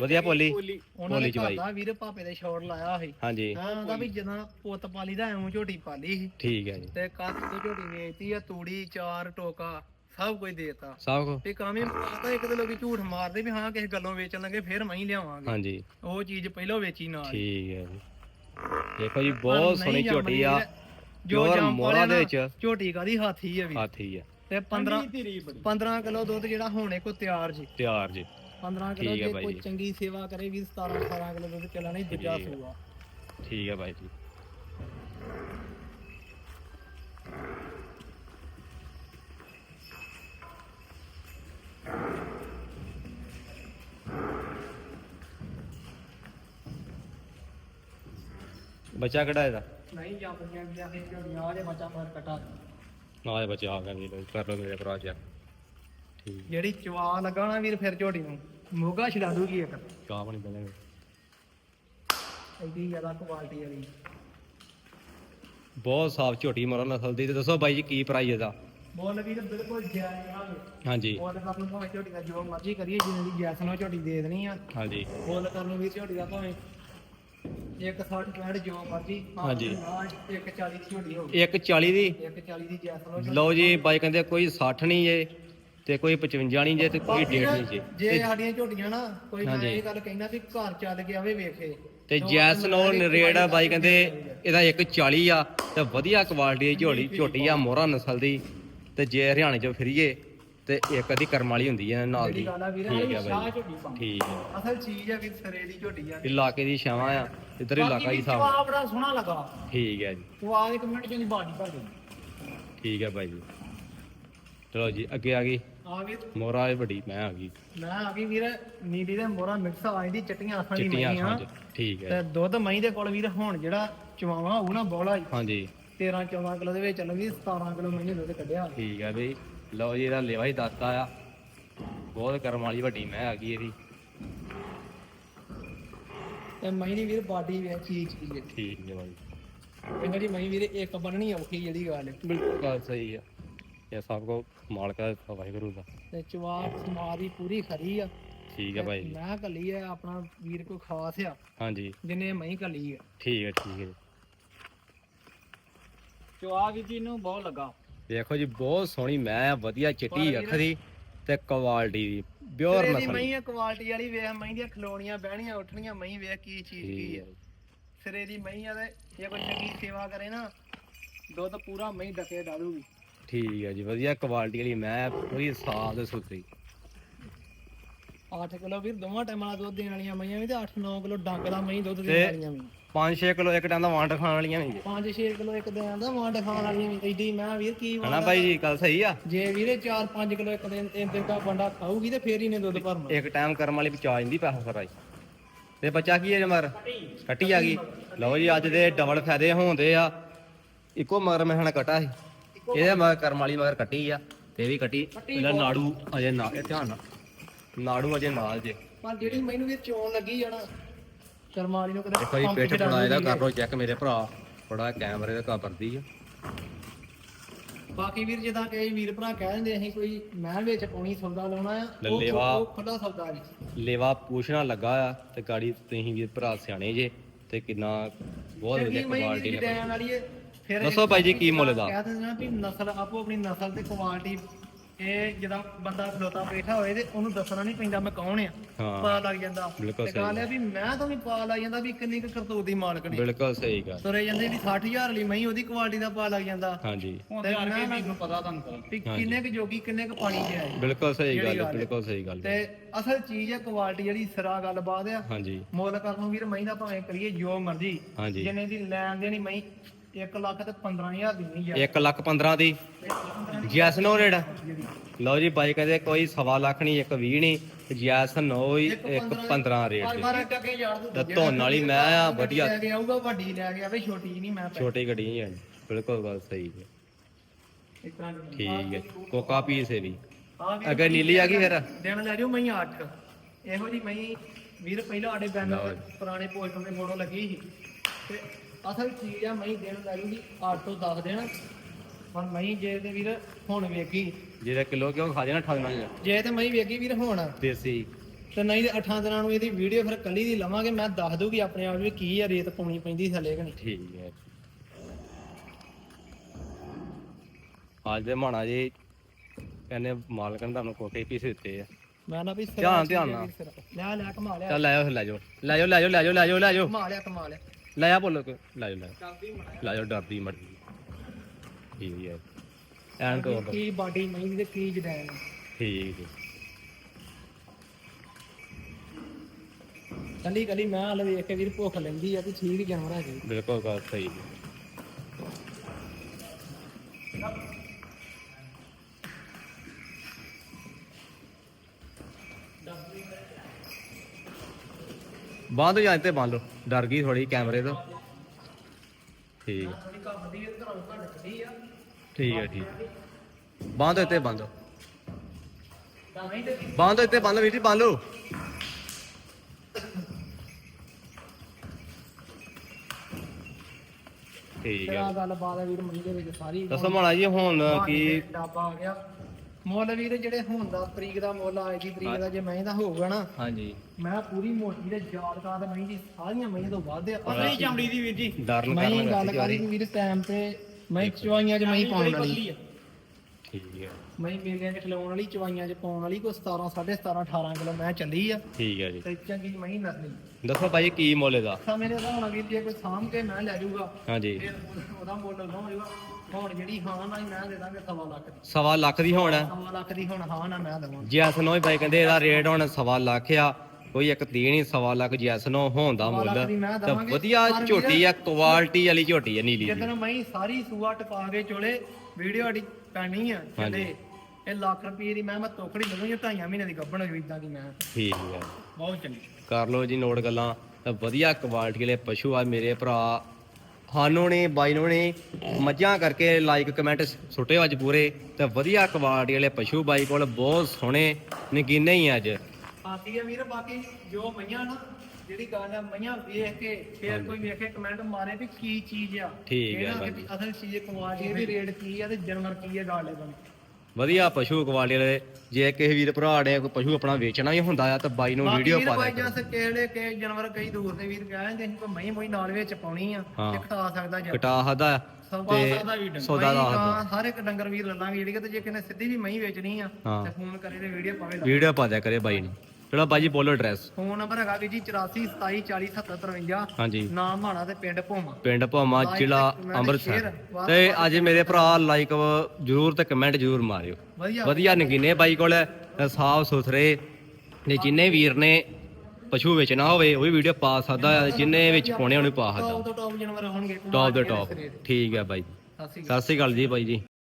ਵਧੀਆ ਪੋਲੀ ਉਹਨਾਂ ਚਵਾਈ। ਘਰ ਦਾ ਵੀਰ ਭਾਪੇ ਦੇ ਸ਼ੌਟ ਲਾਇਆ ਸੀ। ਹਾਂਜੀ। ਹਾਂ ਉਹਦਾ ਵੀ ਜਦੋਂ ਪੁੱਤ ਪਾਲੀ ਦਾ ਐਵੇਂ ਝੋਟੀ ਪਾਲੀ ਸੀ। ਠੀਕ ਹੈ ਜੀ। ਤੇ ਕੱਟ ਤੋਂ ਝੋਟੀ ਵੇਚਤੀ ਆ ਤੂੜੀ ਚਾਰ ਟੋਕਾ ਸਭ ਕੁਝ ਦੇਤਾ। ਸਭ ਕੁ ਤੇ ਕਾਮੇ ਪਤਾ ਇੱਕ ਤੇ ਲੋਕੀ ਝੂਠ ਮਾਰਦੇ ਵੀ ਹਾਂ ਕਿਸੇ ਗੱਲੋਂ ਵੇਚਣ ਲੱਗੇ ਫਿਰ ਮੈਂ ਹੀ ਲਿਆਵਾਂਗੇ। ਹਾਂਜੀ। ਉਹ ਚੀਜ਼ ਪਹਿਲਾਂ ਵੇਚੀ ਨਾਲ। ਠੀਕ ਹੈ ਜੀ। ਦੇਖੋ ਜੀ ਬਹੁਤ ਸੋਹਣੀ ਝੋਟੀ ਆ। ਜੋ ਪਿਓਰ ਜੰਮ ਮੋਹਰਾ ਦੇ ਵਿੱਚ। ਝੋਟੀ ਕਾਦੀ ਹਾਥੀ ਆ ਵੀ ਹਾਥੀ ਆ। ਤੇ 15 ਧੀਰੀ ਬੜੀ 15 ਕਿਲੋ ਦੁੱਧ ਜਿਹੜਾ ਹੋਣੇ ਕੋ ਤਿਆਰ ਜੀ। ਤਿਆਰ ਜੀ। 15 ਕਿਲੋ ਠੀਕ ਜੇ ਬਾਈ ਕੋਈ ਜੀ। ਚੰਗੀ ਸੇਵਾ ਕਰੇ ਵੀ 17 18 ਕਿਲੋ ਦੁੱਧ ਚੱਲਣਾ ਹੀ ਦੂਜਾ ਠੀਕ ਹੈ। ਸੂਆ। ਠੀਕ ਹੈ ਬਾਈ ਜੀ। ਬੱਚਾ ਕਿਹੜਾ ਇਹਦਾ? ਨਹੀਂ ਗਿਆ ਝੋਟੀਆਂ ਆ ਜੇ ਬੱਚਾ ਕਟਾ ਆ ਕਰ ਲਓ ਮੇਰੇ ਭਰਾ ਜੀ। ਠੀਕ। ਜਿਹੜੀ ਚਵਾ ਲੱਗਾ ਨਾ ਵੀਰ ਫਿਰ ਝੋਟੀ ਨੂੰ ਮੋਗਾ ਛਡਾ ਦੂਗੀ ਇੱਕ। ਚਾਹ ਪਾਣੀ ਬਣਾਵੇ ਐਡੀ ਜ਼ਿਆਦਾ ਕੁਆਲਿਟੀ ਵਾਲੀ। ਬਹੁਤ ਸਾਫ਼ ਝੋਟੀ ਮੋਰਾ ਨਸਲ ਦੀ ਤੇ ਦੱਸੋ ਬਾਈ ਜੀ ਕੀ ਪ੍ਰਾਈਸ ਇਹਦਾ? ਬੋਲ ਵੀਰ ਬਿਲਕੁਲ ਜਾਇਜ਼ ਕਰਾਂਗੇ ਹਾਂਜੀ। ਬੋਲ ਕਰਨ ਨੂੰ ਭਾਵੇਂ ਝੋਟੀ ਦਾ ਜੋ ਮਰਜ਼ੀ ਕਰੀਏ ਜਿੰਨੇ ਦੀ ਗੈਸ ਨਾਲ ਝੋਟੀ ਦੇ ਦੇਣੀ ਆ। ਹਾਂਜੀ। ਬੋਲ ਕਰਨ ਨੂੰ ਵੀਰ ਝੋਟੀ ਦਾ ਭਾਵੇਂ 160 65 ਜੋ ਮਰਜ਼ੀ ਹਾਂਜੀ। 140 ਦੀ ਝੋਟੀ ਹੋ 140 ਦੀ? 140 ਦੀ ਗੈਸ ਨਾਲ ਝੋਟੀ ਲਓ ਜੀ ਬਾਈ ਕਹਿੰਦੇ ਕੋਈ 60 ਨਹੀਂ ਜੇ ਤੇ ਕੋਈ 55 ਨਹੀਂ ਜੇ ਤੇ ਕੋਈ ਬਾਕੀ 1.5 ਨਾ, ਨਹੀਂ ਜੇ। ਜੇ ਤੇ- ਸਾਡੀਆਂ ਝੋਟੀਆਂ ਨਾ ਕੋਈ ਮੈਂ ਹਾਂਜੀ। ਇਹ ਗੱਲ ਕਹਿਣਾ ਵੀ ਘਰ ਚੱਲ ਕੇ ਆਵੇ ਵੇਖੇ। ਤੇ ਜੈਸ ਨੋ ਨਰੇੜ ਆ ਬਾਈ ਕਹਿੰਦੇ ਇਹਦਾ 140 ਆ ਤੇ ਵਧੀਆ ਕੁਆਲਿਟੀ ਦੀ ਝੋਲੀ ਝੋਟੀ ਆ ਮੋਹਰਾ ਨਸਲ ਦੀ। ਤੇ ਜੇ ਹਰਿਆਣੇ ਚੋਂ ਫਿਰੀਏ ਤੇ ਇੱਕ ਅੱਧੀ ਕਰਮ ਵਾਲੀ ਹੁੰਦੀ ਹੈ ਨਾਲ ਦੀ। ਠੀਕ ਇਹ ਹੈ ਬਾਈ। ਠੀਕ ਹੈ ਅਸਲ ਚੀਜ਼ ਹੈ ਵੀ ਸਰੇ ਦੀ ਝੋਟੀ ਆ। ਇਲਾਕੇ ਦੀ ਛਾਵਾਂ ਆ ਇਧਰ ਇਲਾਕਾ ਹੀ ਸਾਫ਼। ਆ ਬੜਾ ਸੋਹਣਾ ਲੱਗਾ। ਠੀਕ ਹੈ ਜੀ। ਤੂੰ ਆ ਇੱਕ ਮਿੰਟ ਚ ਦੀ ਬਾਡੀ ਭਰ ਦੇ ਠੀਕ ਹੈ ਬਾਈ ਜੀ। ਚਲੋ ਜੀ ਅੱਗੇ ਆ ਗਈ। ਆ ਵੀ ਮੋਹਰਾ ਇਹ ਵੱਡੀ ਮੈਂ ਆ ਗਈ। ਮੈਂ ਆ ਗਈ ਵੀਰ ਨੀਲੀ ਦੇ ਮੋਰਾ ਮਿਕਸ ਆ ਜਾਂਦੀ ਚਿੱਟੀਆਂ ਅੱਖਾਂ ਦੀ ਮਈਆਂ ਠੀਕ ਹੈ ਤੇ ਦੁੱਧ ਮਹੀਂ ਦੇ ਕੋਲ ਵੀਰ ਹੁਣ ਜਿਹੜਾ ਚਵਾਵਾ ਉਹ ਨਾ ਬੋਲਾ ਹਾਂਜੀ। 13 14 ਕਿਲੋ ਦੇ ਵਿੱਚ ਚੱਲ ਵੀ 17 ਕਿਲੋ ਮਹੀਂ ਦੁੱਧ ਕੱਢਿਆ। ਠੀਕ ਹੈ ਬਈ। ਲਓ ਜੀ ਇਹਦਾ ਲੇਵਾ ਹੀ ਦੱਸਤਾ ਆ। ਬਹੁਤ ਕਰਮ ਵਾਲੀ ਵੱਡੀ ਮੈਂ ਆ ਗਈ ਇਹਦੀ। ਤੇ ਮਹੀਂ ਦੀ ਵੀਰ ਬਾਡੀ ਵੇ ਚੀਜ਼ ਚੀਜ਼ ਹੈ ਠੀਕ ਹੈ ਬਾਈ। ਇਹਨਾਂ ਦੀ ਮਹੀਂ ਵੀਰ ਇੱਕ ਬੰਨਣੀ ਔਖੀ ਜਿਹੜੀ ਗੱਲ ਹੈ। ਬਿਲਕੁਲ ਗੱਲ ਸਹੀ ਆ। ਇਹ ਸਭ ਕੋ ਮਾਲਕ ਦਾ ਵਾਹਿਗੁਰੂ ਦਾ। ਤੇ ਚਵਾਰ ਸਮਾਰੀ ਪੂਰੀ ਖਰੀ ਆ। ਠੀਕ ਹੈ ਭਾਈ ਮੈਂ ਕੱਲੀ ਆ ਆਪਣਾ ਵੀਰ ਕੋਈ ਖਾਸ ਆ। ਹਾਂਜੀ। ਜਿੰਨੇ ਮਹੀਂ ਕੱਲੀ ਆ। ਠੀਕ ਹੈ ਠੀਕ ਹੈ ਚਵਾ ਵੀ ਜੀ ਨੂੰ ਬਹੁਤ ਲੱਗਾ। ਦੇਖੋ ਜੀ ਬਹੁਤ ਸੋਹਣੀ ਮੈਂ ਵਧੀਆ ਚਿੱਟੀ ਅੱਖ ਦੀ ਤੇ ਕੁਆਲਿਟੀ ਦੀ ਪਿਓਰ ਦੀ। ਨਸਲ ਮਹੀਂ ਆ ਕੁਆਲਿਟੀ ਵਾਲੀ ਵੇਖ ਮਹੀਂ ਦੀਆਂ ਖਲੋਣੀਆਂ ਬਹਿਣੀਆਂ ਉੱਠਣੀਆਂ ਮਹੀਂ ਵੇਖ ਕੀ ਚੀਜ਼ ਕੀ ਹੈ ਸਿਰੇ ਦੀ ਮਹੀਂ ਆ ਤੇ ਜੇ ਕੋਈ ਚੰਗੀ ਸੇਵਾ ਕਰੇ ਨਾ ਦੁੱਧ ਪੂਰਾ ਮਹੀਂ ਡਕੇ ਡਾਲੂਗੀ। ਠੀਕ ਹੈ ਜੀ ਵਧੀਆ ਕੁਆਲਿਟੀ ਵਾਲੀ ਮੈਂ ਪੂਰੀ ਸਾਫ਼ ਤੇ ਸੁਥਰੀ 8 ਕਿਲੋ ਵੀਰ ਦੋਵਾਂ ਟਾਈਮਾਂ ਦਾ ਦੁੱਧ ਦੇਣ ਵਾਲੀਆਂ ਮਈਆਂ ਵੀ ਤੇ 8-9 ਕਿਲੋ ਡੰਗ ਦਾ ਮਹੀਂ ਦੁੱਧ ਦੇਣ ਵਾਲੀਆਂ ਵੀ। 5-6 ਕਿਲੋ ਇੱਕ ਟਾਈਮ ਦਾ ਵਾਂਡ ਖਾਣ ਵਾਲੀਆਂ ਵੀ 5-6 ਕਿਲੋ ਇੱਕ ਦਿਨ ਦਾ ਵਾਂਡ ਖਾਣ ਵਾਲੀਆਂ ਵੀ ਐਡੀ ਮੈਂ ਵੀਰ ਕੀ ਹਨਾ ਵਾਂਡਾ ਭਾਈ ਜੀ ਗੱਲ ਸਹੀ ਆ। ਜੇ ਵੀਰੇ 4-5 ਕਿਲੋ ਇੱਕ ਦਿਨ ਇੱਕ ਦਿਨ ਦਾ ਬੰਦਾ ਖਾਊਗੀ ਤੇ ਫੇਰ ਹੀ ਨੇ ਦੁੱਧ ਭਰਨਾ। ਇੱਕ ਟਾਈਮ ਕਰਮ ਵਾਲੀ ਬਚਾ ਜਾਂਦੀ ਪੈਸਾ ਸਾਰਾ ਹੀ। ਤੇ ਬੱਚਾ ਕੀ ਹੈ ਜਮਰ ਕੱਟੀ ਆ ਗਈ। ਲਓ ਜੀ ਅੱਜ ਦੇ ਡਬਲ ਫਾਇਦੇ ਹੋਣਦੇ ਆ। ਇੱਕੋ ਮਗਰ ਮੈਂ ਹਣਾ ਕਟਾ ਸੀ। ਇਹਦੇ ਮਗਰ ਕਰਮ ਵਾਲੀ ਮਗਰ ਕੱਟੀ ਆ ਤੇ ਇਹ ਵੀ ਕੱਟੀ। ਇਹਦਾ ਨਾੜੂ ਅਜੇ ਨਾ ਇਹ ਧਿਆਨ ਨਾਲ। ਨਾੜੂ ਅਜੇ ਨਾਲ ਜੇ। ਪਰ ਜਿਹੜੀ ਮੈਨੂੰ ਵੀਰ ਚੋਣ ਲੱਗੀ ਜਾਣਾ ਕਰਮਾਂ ਵਾਲੀ ਨੂੰ ਕਦੇ ਦੇਖੋ ਜੀ ਪੰਪ ਪਿੱਠ ਚ ਬੜਾ ਇਹਦਾ ਡਾਲੂਗੀ। ਕਰ ਲੋ ਚੈੱਕ ਮੇਰੇ ਭਰਾ ਬੜਾ ਕੈਮਰੇ ਦਾ ਕਾਬਰਦੀ ਆ ਬਾਕੀ ਵੀਰ ਜਿੱਦਾਂ ਕਈ ਵੀਰ ਭਰਾ ਕਹਿ ਦਿੰਦੇ ਅਸੀਂ ਕੋਈ ਮਹਿਲ ਵਿੱਚ ਪਾਉਣੀ ਸੌਦਾ ਲਾਉਣਾ ਆ ਉਹ- ਲੱਲੇਵਾ। ਉਹ ਖੁੱਲਾ ਸੌਦਾ ਵਿੱਚ ਲੇਵਾ ਪੂਛਣਾ ਲੱਗਾ ਆ ਤੇ ਗਾੜੀ ਤੁਸੀਂ ਵੀ ਭਰਾ ਸਿਆਣੇ ਜੇ ਤੇ ਕਿੰਨਾ ਬਹੁਤ ਵਧੀਆ ਕੁਆਲਿਟੀ ਦੀ ਨੇ ਦੱਸੋ ਭਾਈ ਜੀ ਕੀ ਮੁੱਲ ਦਾ? ਕਹਿ ਦਿੰਦੇ ਨਾ ਵੀ ਨਸਲ ਆਪੋ ਆਪਣੀ ਨਸਲ ਤੇ ਕੁਆਲਿਟੀ ਇਹ ਜਦੋਂ ਬੰਦਾ ਖਲੋਤਾ ਬੈਠਾ ਹੋਏ ਤੇ ਉਹਨੂੰ ਦੱਸਣਾ ਨਹੀਂ ਪੈਂਦਾ ਮੈਂ ਕੌਣ ਆ ਹਾਂ। ਪਤਾ ਲੱਗ ਜਾਂਦਾ। ਬਿਲਕੁਲ ਤੇ ਗੱਲ ਇਹ ਵੀ ਮੈਂ ਤਾਂ ਵੀ ਪਤਾ ਲੱਗ ਜਾਂਦਾ ਵੀ ਕਿੰਨੀ ਕੁ ਕਰਤੂਤ ਦੀ ਮਾਲਕ ਨੇ। ਬਿਲਕੁਲ ਸਹੀ ਗੱਲ। ਤੁਰੇ ਜਾਂਦੇ ਵੀ 60000 ਵਾਲੀ ਮਈ ਉਹਦੀ ਕੁਆਲਿਟੀ ਦਾ ਪਤਾ ਲੱਗ ਜਾਂਦਾ। ਹਾਂਜੀ। ਹੁਣ ਤੇ ਤੇ ਮੈਂ ਆਰਕੇ ਨੂੰ ਪਤਾ ਤੁਹਾਨੂੰ ਪਤਾ ਵੀ ਕਿੰਨੇ ਕੁ ਜੋਗੀ ਕਿੰਨੇ ਕੁ ਪਾਣੀ ਚ ਆਏ ਬਿਲਕੁਲ ਸਹੀ ਗੱਲ ਹੈ ਹੈ। ਬਿਲਕੁਲ ਸਹੀ ਗੱਲ ਹੈ। ਤੇ ਅਸਲ ਚੀਜ਼ ਹੈ ਕੁਆਲਿਟੀ ਜਿਹੜੀ ਸਿਰਾ ਗੱਲਬਾਤ ਆ। ਹਾਂਜੀ। ਮੁੱਲ ਕਰਨ ਨੂੰ ਵੀਰ ਮਈ ਦਾ ਭਾਵੇਂ ਕਰੀਏ ਜੋ ਮਰਜ਼ੀ। ਹਾਂਜੀ। ਜਿੰਨੇ ਦੀ ਲੈਣ ਦੇਣੀ ਮਈ 1 ਲੱਖ ਤੇ 15000 ਦੀ ਨਹੀਂ ਯਾਰ 1 ਲੱਖ 15 ਦੀ? ਜੈਸ ਨੋ ਰੇਡ ਲਓ ਜੀ ਬਾਈ ਕਹਿੰਦੇ ਕੋਈ ਸਵਾ ਲੱਖ ਨਹੀਂ ਇੱਕ 20 ਨਹੀਂ ਜੈਸ ਨੋ ਹੀ ਇੱਕ 15 ਰੇਟ ਦੇ। ਤੇ ਧੋਣ ਵਾਲੀ ਮੈਂ ਆ ਵਧੀਆ। ਲੈ ਕੇ ਆਊਗਾ ਵੱਡੀ ਲੈ ਕੇ ਆਵੇ ਛੋਟੀ ਨਹੀਂ ਮੈਂ ਛੋਟੀ ਗੱਡੀ ਨਹੀਂ ਹੈ ਬਿਲਕੁਲ ਗੱਲ ਸਹੀ ਹੈ। ਦੀ। ਠੀਕ ਹੈ ਕੋਕਾ ਪੀਸ ਹੈ ਵੀ। ਅਗਰ ਨੀਲੀ ਆ ਗਈ ਫਿਰ? ਦਿਨ ਲੈ ਜਾਓ ਮਈ 8 ਇਹੋ ਜੀ ਮਈ ਵੀਰ ਪਹਿਲਾਂ ਸਾਡੇ ਬੈਨਰ ਪੁਰਾਣੇ ਪੋਸਟਰ ਤੇ ਫੋਟੋ ਲੱਗੀ ਸੀ। ਤੇ ਅਸਲ ਚੀਜ਼ ਆ ਮਈ ਦਿਨ ਲੈ ਜੂਗੀ 8 ਤੋਂ 10 ਦਿਨ ਪਰ ਮਈ ਜੇ ਤੇ ਵੀਰ ਹੁਣ ਵੇਖੀ। ਜਿਹੜਾ ਕਿਲੋ ਕਿਉਂ ਖਾ ਜਾਣਾ ਠੱਗਣਾ ਜੀ ਜੇ ਤੇ ਮਈ ਵੇਖੀ ਵੀਰ ਹੁਣ। ਦੇਸੀ। ਤੇ ਨਹੀਂ ਤੇ 8 ਦਿਨਾਂ ਨੂੰ ਇਹਦੀ ਵੀਡੀਓ ਫਿਰ ਕੱਲੀ ਦੀ ਲਵਾਂਗੇ ਮੈਂ ਦੱਸ ਦੂਗੀ ਆਪਣੇ ਆਪ ਵੀ ਕੀ ਆ ਰੇਤ ਪਾਉਣੀ ਪੈਂਦੀ ਥੱਲੇ ਕਿ ਨਹੀਂ। ਠੀਕ ਹੈ। ਅੱਜ ਦੇ ਮਾਣਾ ਜੀ ਕਹਿੰਦੇ ਮਾਲਕ ਨੇ ਤੁਹਾਨੂੰ ਕੋਕੇ ਪੀਸ ਦਿੱਤੇ ਆ। ਮੈਂ ਨਾ ਵੀ ਸਿਰਾ ਧਿਆਨ- ਧਿਆਨ ਸਿਰਾ। ਲੈ ਲੈ ਕਮਾ ਲਿਆ। ਚੱਲ ਲੈ ਆਓ ਫਿਰ ਲੈ ਜਾਓ। ਲੈ ਜਾਓ ਲੈ ਜਾਓ ਲੈ ਜਾਓ ਲੈ ਜਾਓ ਲੈ ਜਾਓ। ਕਮਾ ਲਿਆ ਕਮਾ ਲਿਆ। ਲੈ ਆ ਬੋਲੋ ਕੋਈ ਲੈ ਜਾਓ ਲੈ ਜਾਓ। ਡਰਦੀ ਮਰਦੀ ਠੀਕ ਹੈ। ਐਨ ਤੋਂ ਕੀ ਬਾਡੀ ਦੀ ਤੇ ਕੀ ਜਡੈਨ ਠੀਕ ਹੈ। ਕੱਲੀ ਕੱਲੀ ਮੈਂ ਹਲ ਵੇਖ ਕੇ ਵੀਰ ਭੁੱਖ ਲੈਂਦੀ ਆ ਵੀ ਠੀਕ ਜਾਨਵਰ ਹੈਗੇ ਬਿਲਕੁਲ ਗੱਲ ਸਹੀ ਹੈ। ਬੰਦ ਜਾਂ ਤੇ ਬੰਦ? ਲਓ ਡਰ ਗਈ ਥੋੜੀ ਕੈਮਰੇ ਤੋਂ। ਠੀਕ ਹੈ। ਆ। ਠੀਕ ਹੈ ਠੀਕ ਬੰਦ ਇੱਥੇ ਬੰਦ। ਤਾਂ ਨਹੀਂ ਤੇ ਬੰਦ ਇੱਥੇ ਬੰਦ ਵੀਰ ਜੀ ਬੰਦ ਲਓ ਠੀਕ ਤੇਰਾ ਹੈ ਗੱਲਬਾਤ ਹੈ ਵੀਰ ਮੰਡੀ ਦੇ ਵਿੱਚ ਸਾਰੀ ਦੱਸੋ ਮਾੜਾ ਜੀ ਹੁਣ ਕੀ ਡਾਬਾ ਆ ਗਿਆ। ਮੁੱਲ ਵੀਰ ਜਿਹੜੇ ਹੁਣ 10 ਤਰੀਕ ਦਾ ਮੁੱਲ ਆ ਜੀ ਤਰੀਕ ਦਾ ਜੇ ਮਹੀਂ ਦਾ ਹੋਊਗਾ ਨਾ ਹਾਂਜੀ। ਮੈਂ ਪੂਰੀ ਮੋਟੀ ਦੇ ਯਾਦਗਾਰ ਦਾ ਮਹੀਂ ਦੀ ਸਾਰੀਆਂ ਮਹੀਂ ਤੋਂ ਵੱਧ ਆ। ਅਸਲੀ ਚਮੜੀ ਦੀ ਵੀਰ ਜੀ। ਕਰਨ ਗੱਲ ਕਰੀ ਵਾਰੀ ਟਾਈਮ ਤੇ ਮਹੀਂ ਚਵਾਈਆਂ ਚ ਪਾਉਣ ਵਾਲੀ। ਠੀਕ ਹੈ ਮਹੀਂ ਮੇਲਿਆਂ ਚ ਖਿਲਾਉਣ ਵਾਲੀ ਚਵਾਈਆਂ ਚ ਪਾਉਣ ਵਾਲੀ ਕੋਈ 17 17.5 18 ਕਿਲੋ ਮੈਂ ਚੱਲੀ ਆ। ਠੀਕ ਹੈ ਜੀ। ਤੇ ਚੰਗੀ ਮਹੀਂ ਨਸਲੀ। ਦੱਸੋ ਭਾਈ ਕੀ ਮੁੱਲ ਇਹਦਾ? ਸਮੇਂ ਦੇ ਹਿਸਾਬ ਨਾਲ ਵੀਰ ਜੇ ਕੋਈ ਸਾਂਭ ਕੇ ਮੈਂ ਲੈ ਜਾਊਗਾ ਹਾਂਜੀ। ਫਿਰ ਉਹਦਾ ਮੁੱਲ ਨਾ ਹੋਊਗਾ। ਹੁਣ ਜਿਹੜੀ ਹਾਂ ਨਾਲ ਮੈਂ ਦੇ ਦਾਂਗੇ ਸਵਾ ਲੱਖ ਦੀ। ਸਵਾ ਲੱਖ ਦੀ ਹੋਣ। ਸਵਾ ਲੱਖ ਦੀ ਹੁਣ ਹਾਂ ਨਾ ਮੈਂ ਦੇਵਾਂਗਾ ਜੈਸ ਨੋ ਭਾਈ ਕਹਿੰਦੇ ਇਹਦਾ ਰੇਟ ਹੁਣ ਸਵਾ ਲੱਖ ਆ ਕੋਈ ਇੱਕ ਤੀਹ ਨਹੀਂ ਸਵਾ ਲੱਖ ਜੈਸ ਨੋ ਹੋਣ ਦਾ ਮੁੱਲ ਦੀ ਮੈਂ ਤੇ। ਵਧੀਆ ਝੋਟੀ ਆ ਕੁਆਲਿਟੀ ਵਾਲੀ ਝੋਟੀ ਆ ਨੀਲੀ ਦੀ ਜਦੋਂ ਮੈਂ ਸਾਰੀ ਸੂਆ ਟਪਾ ਕੇ ਚੋਲੇ ਵੀਡੀਓ ਆਡੀ ਪੈਣੀ ਆ। ਕਹਿੰਦੇ ਇਹ ਲੱਖ ਰੁਪਏ ਦੀ ਮੈਂ ਮੈਂ ਤੋਕੜੀ ਲਵਾਂਗੀ ਢਾਈਆਂ ਮਹੀਨੇ ਦੀ ਗੱਭਣ ਹੋਈ ਇਦਾਂ ਦੀ ਮੈਂ। ਠੀਕ ਹੈ ਬਹੁਤ ਚੰਗੀ। ਕਰ ਲਓ ਜੀ ਨੋਟ ਗੱਲਾਂ ਤਾਂ ਵਧੀਆ ਕੁਆਲਿਟੀ ਵਾਲੇ ਪਸ਼ੂ ਆ ਮੇਰੇ ਭਰਾ। ਸਾਨੂੰ ਨੇ ਬਾਈ ਨੂੰ ਨੇ ਮੱਝਾਂ ਕਰਕੇ ਲਾਈਕ ਕਮੈਂਟ ਸੁੱਟੇ ਅੱਜ ਪੂਰੇ ਤੇ ਵਧੀਆ ਕੁਆਲਿਟੀ ਵਾਲੇ ਪਸ਼ੂ ਬਾਈ ਕੋਲ ਬਹੁਤ ਸੋਹਣੇ ਨਗੀਨੇ ਹੀ ਆ ਅੱਜ। ਆਤੀ ਹੈ ਵੀਰ ਬਾਕੀ ਜੋ ਮਈਆਂ ਨਾ ਜਿਹੜੀ ਗੱਲ ਆ ਮਈਆਂ ਵੇਖ ਕੇ ਫੇਰ ਕੋਈ ਵੇਖੇ ਕਮੈਂਟ ਮਾਰੇ ਵੀ ਕੀ ਚੀਜ਼ ਆ। ਠੀਕ ਹੈ ਅਸਲ ਚੀਜ਼ ਕੁਆਲਿਟੀ ਦੀ ਰੇਟ ਕੀ ਆ ਤੇ ਜਾਨਵਰ ਕੀ ਆ ਗਾਲੇ ਬਣ ਵਧੀਆ ਪਸ਼ੂ ਕੁਆਲਿਟੀ ਵਾਲੇ ਜੇ ਕਿਸੇ ਵੀਰ ਭਰਾ ਨੇ ਕੋਈ ਪਸ਼ੂ ਆਪਣਾ ਵੇਚਣਾ ਵੀ ਹੁੰਦਾ ਆ ਤਾਂ ਬਾਈ ਨੂੰ ਵੀਡੀਓ ਪਾ ਦਿਆ ਜਸ ਕਿਹੜੇ ਕਿ ਜਾਨਵਰ ਕਈ ਦੂਰ ਦੇ ਵੀਰ ਕਹਿੰਦੇ ਅਸੀਂ ਕੋਈ ਮਈ ਮੋਈ ਨਾਲ ਵਿੱਚ ਪਾਉਣੀ ਆ ਹਾਂ। ਤੇ ਘਟਾ ਸਕਦਾ ਜੀ ਹਦਾ ਸੌਦਾ ਤੇ ਸੌਦਾ ਦਾ। ਹਰ ਇੱਕ ਡੰਗਰ ਵੀਰ ਲੱਲਾਂਗੇ ਜਿਹੜੀ ਤੇ ਜੇ ਕਿਨੇ ਸਿੱਧੀ ਵੀ ਮਹੀਂ ਵੇਚਣੀ ਆ ਹਾਂ। ਤੇ ਫੋਨ ਕਰੇ ਤੇ ਵੀਡੀਓ ਪਾਵੇ ਵੀਡੀਓ ਪਾ ਦਿਆ ਕਰੇ ਬਾਈ ਨੂੰ ਚਲੋ ਬਾਈ ਜੀ ਬੋਲੋ ਐਡਰੈਸ ਫੋਨ ਨੰਬਰ ਹੈਗਾ ਵੀਰ ਜੀ 84 27 40 77 53 ਹਾਂਜੀ। ਨਾਮ ਮਾਣਾ ਤੇ ਪਿੰਡ ਭੋਮਾ। ਪਿੰਡ ਭੋਮਾ ਜ਼ਿਲ੍ਹਾ ਅੰਮ੍ਰਿਤਸਰ। ਤੇ ਅੱਜ ਮੇਰੇ ਭਰਾ ਲਾਈਕ ਜਰੂਰ ਤੇ ਕਮੈਂਟ ਜਰੂਰ ਮਾਰਿਓ। ਵਧੀਆ। ਨਗੀਨੇ ਬਾਈ ਕੋਲ ਸਾਫ਼ ਸੁਥਰੇ ਤੇ ਜਿੰਨੇ ਵੀਰ ਨੇ ਪਸ਼ੂ ਵੇਚਣਾ ਹੋਵੇ ਉਹ ਵੀ ਵੀਡੀਓ ਪਾ ਸਕਦਾ ਹੈ ਜਿੰਨੇ ਵਿੱਚ ਪਾਉਣੇ ਉਹਨੂੰ ਪਾ ਸਕਦਾ। ਟੌਪ ਤੋਂ ਟੌਪ ਜਾਨਵਰ ਹੋਣਗੇ। ਟੌਪ ਦੇ ਟੌਪ। ਠੀਕ ਹੈ ਬਾਈ। ਸਤਿ ਸ੍ਰੀ ਅਕਾਲ ਜੀ ਬਾਈ ਜੀ।